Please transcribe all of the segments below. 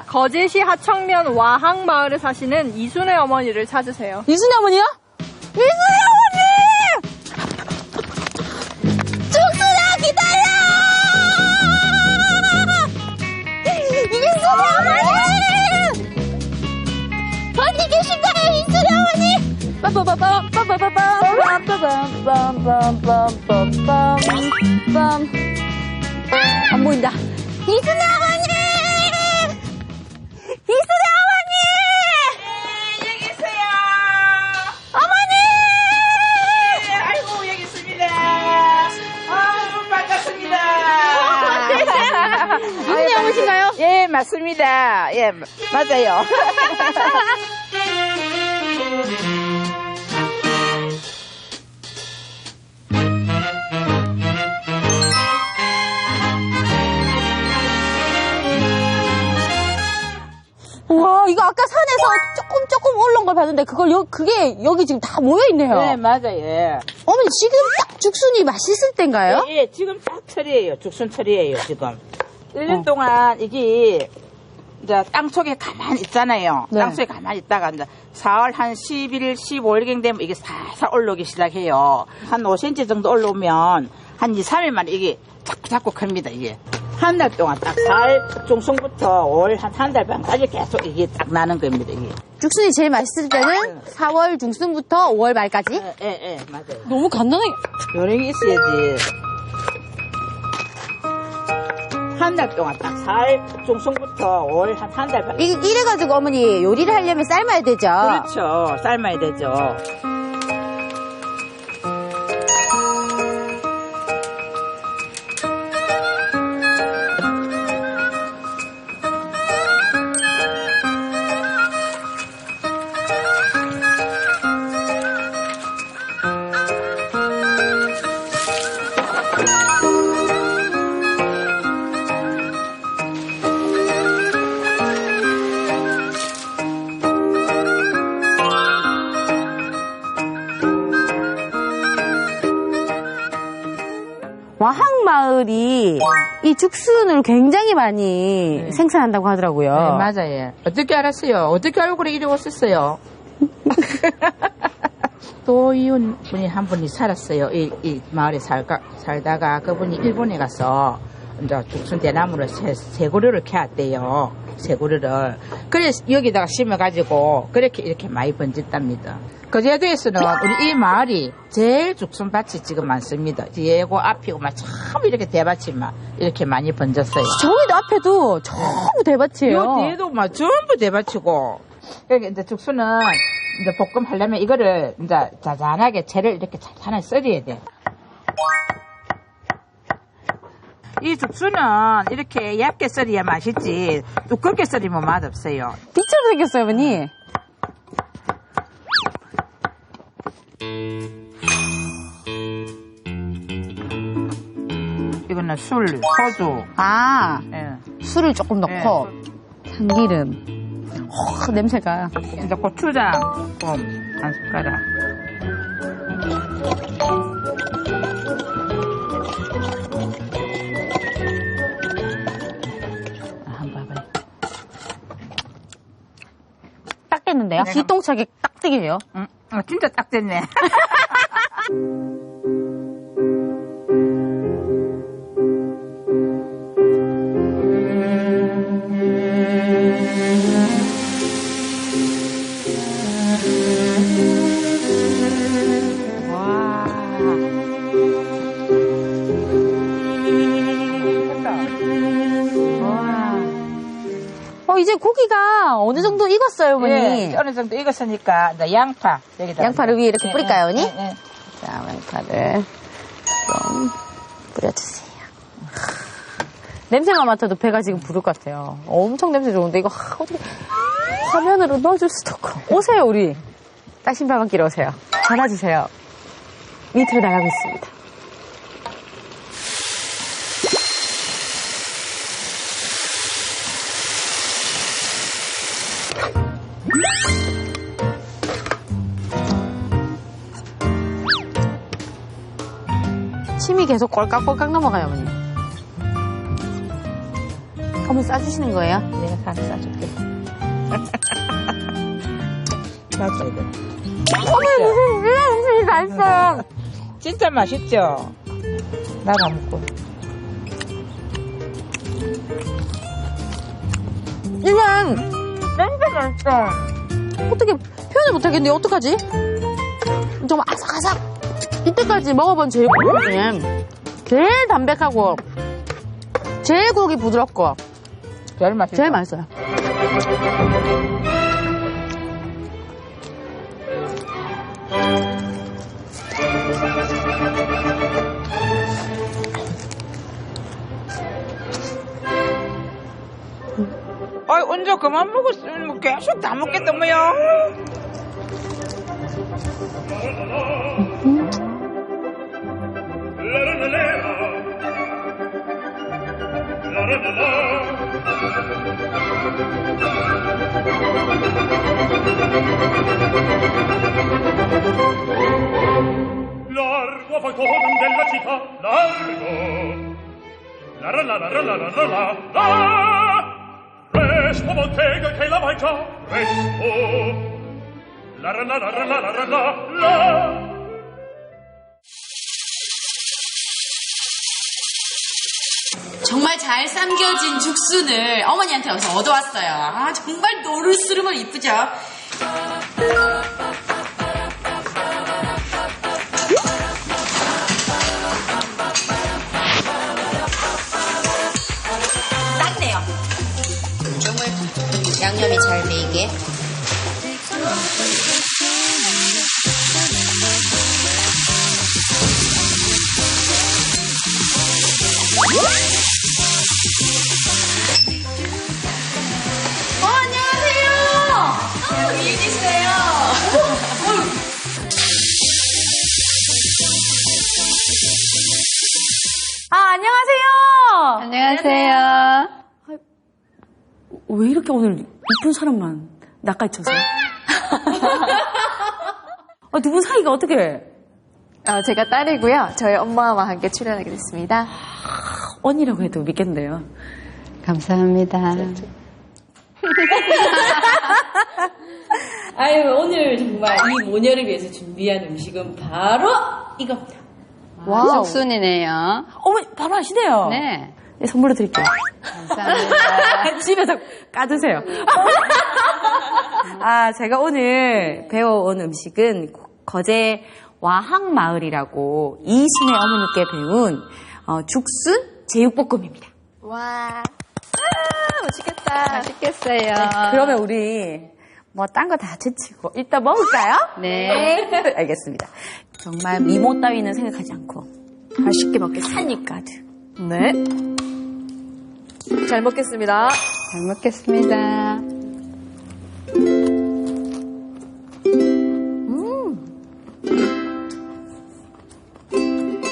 거제시 하청면 와항 마을에 사시는 이순의 어머니를 찾으세요. 이순이 어머니요? 이순이 어머니! 죽순아 기다려! 이순이 어머니! 어디 계신가요, 이순이 어머니? 안 보인다. 이순이 와, 이거 아까 산에서 조금 조금 올라온 걸 봤는데 그걸 여, 그게 여기 지금 다 모여 있네요. 네 맞아요. 어머니 지금 딱 죽순이 맛있을 때인가요? 예 지금 딱 철이에요. 죽순 철이에요 지금. 1년 동안 이게 이제 땅 속에 가만히 있잖아요. 네. 땅 속에 가만히 있다가 이제 4월 한 11일, 15일경 되면 이게 살살 올라오기 시작해요. 한 5cm 정도 올라오면 한 2, 3일 만에 이게 자꾸 자꾸 큽니다, 이게. 한 달 동안 딱 4월 중순부터 5월 한 한 달 반까지 계속 이게 딱 나는 겁니다, 이게. 죽순이 제일 맛있을 때는 4월 중순부터 5월 말까지. 예, 예, 예, 맞아요. 너무 간단하게. 요령이 있어야지. 한 달 동안 딱 4월 중순부터 5월 한한 달 반. 이, 이래가지고 어머니 요리를 하려면 삶아야 되죠. 그렇죠. 삶아야 되죠. 마을이 이 죽순을 굉장히 많이 생산한다고 하더라고요. 네, 맞아요. 어떻게 알았어요? 어떻게 알고 그래 이리 오셨어요? 또 이웃 분이 한 분이 살았어요. 이, 이 마을에 살가, 살다가 그분이 일본에 가서 이제 죽순 대나무를 새, 새고리를 캐왔대요. 새고리를. 그래서 여기다가 심어가지고 그렇게 이렇게 많이 번졌답니다. 거제도에서는 우리 이 마을이 제일 죽순밭이 지금 많습니다. 뒤에고 앞이고 막 참 이렇게 대밭이 막 이렇게 많이 번졌어요. 저기도 앞에도 전부 대밭이에요. 요 뒤에도 막 전부 대밭이고. 그러니까 이제 죽순은 이제 볶음 하려면 이거를 이제 자잔하게 채를 이렇게 잘 하나 썰어야 돼. 이 죽순은 이렇게 얇게 썰어야 맛있지. 두껍게 썰으면 맛없어요. 빛처럼 생겼어요, 어머니. 이거는 술, 소주. 아, 예. 술을 조금 넣고 참기름. 어, 냄새가. 이제 고추장 좀한 숟가락. 내가- 뒤똥차게 딱 뜨게 해요. 응? 아, 진짜 딱 됐네. 고기가 어느 정도 익었어요, 어머니. 예, 어느 정도 익었으니까 이제 양파 여기다 양파를 위에 이렇게 예, 뿌릴까요, 예, 언니? 예, 예. 자, 양파를 좀 뿌려주세요. 냄새만 맡아도 배가 지금 부를 것 같아요. 엄청 냄새 좋은데 이거 하, 어떻게 화면으로 넣어줄 수도 없고. 오세요, 우리. 딱 신발만 끼러 오세요. 전화 주세요. 밑으로 나가고 있습니다. 계속 꼴깍꼴깍 넘어가요, 어머니. 어머니 싸주시는 거예요? 내가 다 싸줄게. 싸줘야 돼. 어머니 무슨 이런 음식이 다 있어요. 진짜 맛있죠? 나가 먹고. 이건 진짜 맛있어. 어떻게 표현을 못하겠는데 어떡하지? 정말 아삭아삭. 이때까지 먹어본 제육 중에 제일 담백하고 제일 고기 부드럽고 제일 맛있어. 제일 맛있어요. 아이, 언제 그만 먹었으면 뭐 계속 다 먹겠다, 뭐야. Largo foitonum della città, largo! La ra la la la la la la la! Resto bottega che la mangia, resto! La la la la la la la la! 정말 잘 삶겨진 죽순을 어머니한테 와서 얻어왔어요. 아, 정말 노르스름은 이쁘죠? 땄네요. 정말 양념이 잘 배이게. 안녕하세요. 안녕하세요. 왜 이렇게 오늘 이쁜 사람만 낚아쳐서? 아, 두 분 사이가 어떻게 해? 어, 제가 딸이고요. 저희 엄마와 함께 출연하게 됐습니다. 언니라고 해도 믿겠네요. 감사합니다. 아유, 오늘 정말 이 모녀를 위해서 준비한 음식은 바로 이겁니다. 와, 속순이네요. 어머니, 바로 하시네요. 네. 네, 선물로 드릴게요. 감사합니다. 집에서 까드세요. 아, 제가 오늘 배워온 음식은 거제 와항마을이라고 이순의 어머니께 배운 어, 죽순 제육볶음입니다. 와. 아, 맛있겠다. 맛있겠어요. 그러면 우리 뭐 딴 거 다 제치고 이따 먹을까요? 네. 알겠습니다. 정말 미모 따위는 생각하지 않고 맛있게 먹겠습니다. 가득. 네. 잘 먹겠습니다. 잘 먹겠습니다. 음.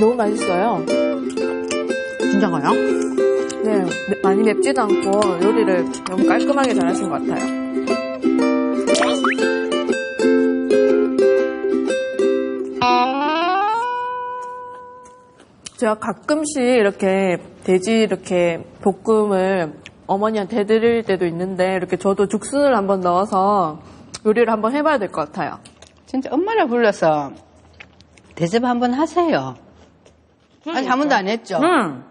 너무 맛있어요. 진짜가요? 네, 네, 많이 맵지도 않고 요리를 너무 깔끔하게 잘하신 것 같아요. 제가 가끔씩 이렇게 돼지 이렇게 볶음을 어머니한테 해드릴 때도 있는데 이렇게 저도 죽순을 한번 넣어서 요리를 한번 해봐야 될 것 같아요. 진짜 엄마를 불러서 대접 한번 하세요. 아직 한 번도 안 했죠? 응.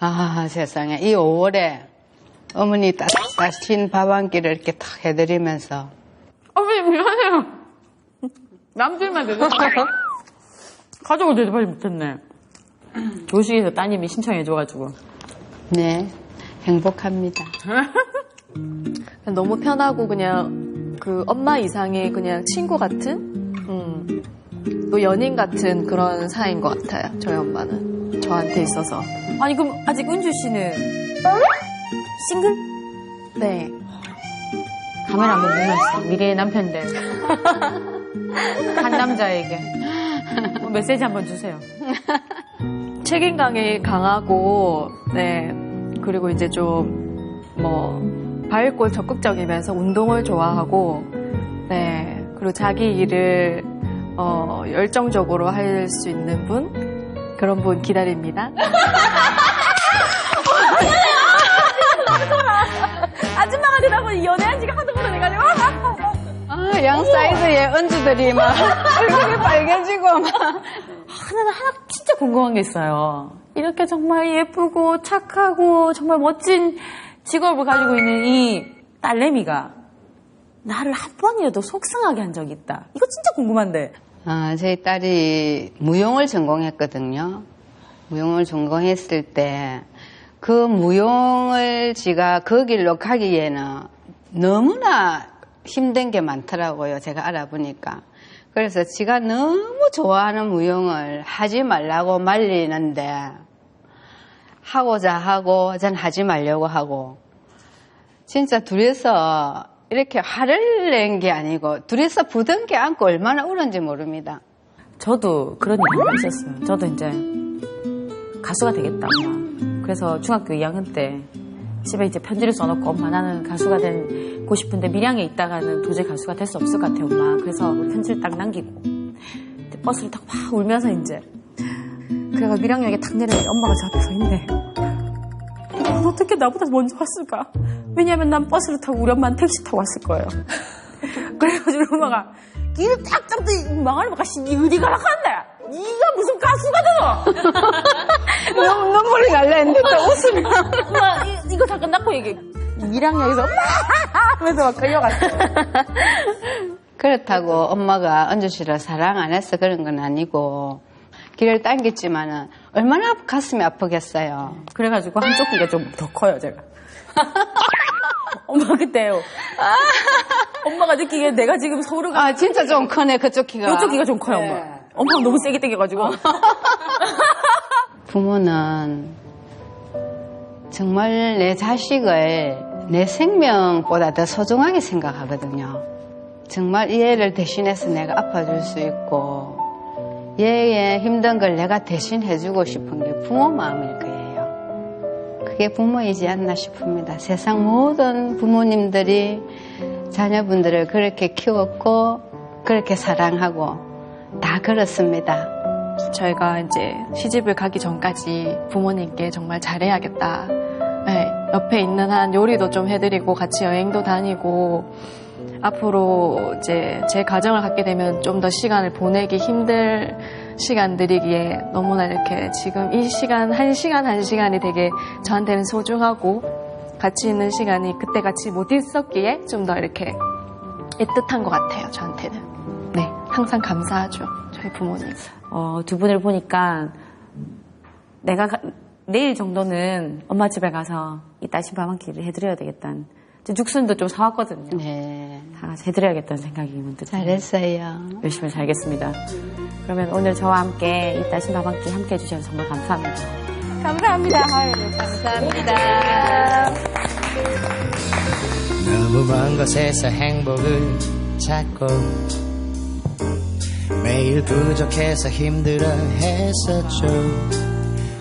아, 세상에. 이 5월에 어머니 따신 밥 한 끼를 이렇게 탁 해드리면서 어머니 미안해요. 남들만 대접하고 가족을 대접하지 못했네. 교식에서 따님이 신청해줘가지고. 네, 행복합니다. 너무 편하고 그냥 그 엄마 이상의 그냥 친구 같은, 음, 또 연인 같은 그런 사이인 것 같아요. 저희 엄마는 저한테 있어서. 아니 그럼 아직 은주 씨는 싱글? 네. 카메라 한번 보면서 미래의 남편들 한 남자에게 뭐 메시지 한번 주세요. 책임감이 강하고, 네. 그리고 이제 좀, 뭐, 밝고 적극적이면서 운동을 좋아하고, 네. 그리고 자기 일을, 어, 열정적으로 할 수 있는 분? 그런 분 기다립니다. 아줌마가 되라고 연애한 지가 하도 오래돼가지고. 아, 양 사이드에 은주들이 막 얼굴이 빨개지고 막. 하나는 하나 진짜 궁금한 게 있어요. 이렇게 정말 예쁘고 착하고 정말 멋진 직업을 가지고 있는 이 딸내미가 나를 한 번이라도 속상하게 한 적이 있다. 이거 진짜 궁금한데. 아, 저희 딸이 무용을 전공했거든요. 무용을 전공했을 때, 그 무용을 지가 그 길로 가기에는 너무나 힘든 게 많더라고요. 제가 알아보니까. 그래서 지가 너무 좋아하는 무용을 하지 말라고 말리는데, 하고자 하고, 전 하지 말려고 하고, 진짜 둘이서 이렇게 화를 낸 게 아니고 둘이서 부둥 게 안고 얼마나 울은지 모릅니다. 저도 그런 한번 있었어요. 저도 이제 가수가 되겠다. 그래서 중학교 2학년 때 집에 이제 편지를 써놓고 엄마 나는 가수가 되고 싶은데 밀양에 있다가는 도저히 가수가 될 수 없을 것 같아, 엄마. 그래서 편지를 딱 남기고 버스를 타고 막 울면서 이제 그래가 밀양역에 탁 내렸는데 엄마가 저 앞에 서 있네. 넌 어떻게 나보다 먼저 왔을까? 왜냐면 난 버스를 타고 우리 엄마는 택시 타고 왔을 거예요. 그래가지고 엄마가 길을 딱 잡더니 망할 것 같이 니 어디 가라 한대 니가 무슨 가수가 되노 너무 눈물이 날라 했는데 또 웃으면. 엄마 이, 이거 잠깐 낳고 얘기 밀양역에서 엄마 하면서 막 끌려갔어 그렇다고 엄마가 은주 씨를 사랑 안 해서 그런 건 아니고 길을 당겼지만은 얼마나 가슴이 아프겠어요. 그래가지고 한쪽 귀가 좀 더 커요 제가 엄마 그때요 엄마가 느끼기에 내가 지금 서로가 아 진짜 좀 크네 그쪽 키가. 이쪽 귀가 좀 커요 엄마 네. 엄마가 너무 세게 당겨가지고 부모는 정말 내 자식을 내 생명보다 더 소중하게 생각하거든요. 정말 이 애를 대신해서 내가 아파줄 수 있고 얘의 힘든 걸 내가 대신 해주고 싶은 게 부모 마음일 거예요. 그게 부모이지 않나 싶습니다. 세상 모든 부모님들이 자녀분들을 그렇게 키웠고 그렇게 사랑하고 다 그렇습니다. 저희가 이제 시집을 가기 전까지 부모님께 정말 잘해야겠다. 네, 옆에 있는 한 요리도 좀 해드리고 같이 여행도 다니고 앞으로 이제 제 가정을 갖게 되면 좀 더 시간을 보내기 힘들 시간들이기에 너무나 이렇게 지금 이 시간 한 시간 한 시간이 되게 저한테는 소중하고 같이 있는 시간이 그때 같이 못 있었기에 좀 더 이렇게 애틋한 것 같아요 저한테는. 네, 항상 감사하죠 저희 부모님. 어, 두 분을 보니까 내가 가- 내일 정도는 엄마 집에 가서 이 딸신 밥한 끼를 해드려야 되겠다는 죽순도 좀 사왔거든요. 네, 다 같이 해드려야겠다는 생각이 문득. 잘했어요. 열심히 살겠습니다. 그러면 오늘 저와 함께 이 딸신 밥한 끼 함께 해주셔서 정말 감사합니다. 감사합니다. 감사합니다. 너무 먼 곳에서 행복을 찾고 매일 부족해서 힘들어 했었죠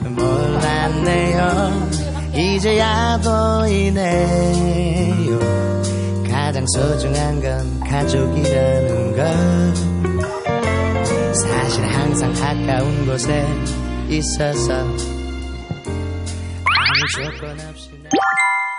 몰랐네요. 이제야 보이네요. 가장 소중한 건 가족이라는 걸. 사실 항상 가까운 곳에 있어서 아무 조건 없이 나-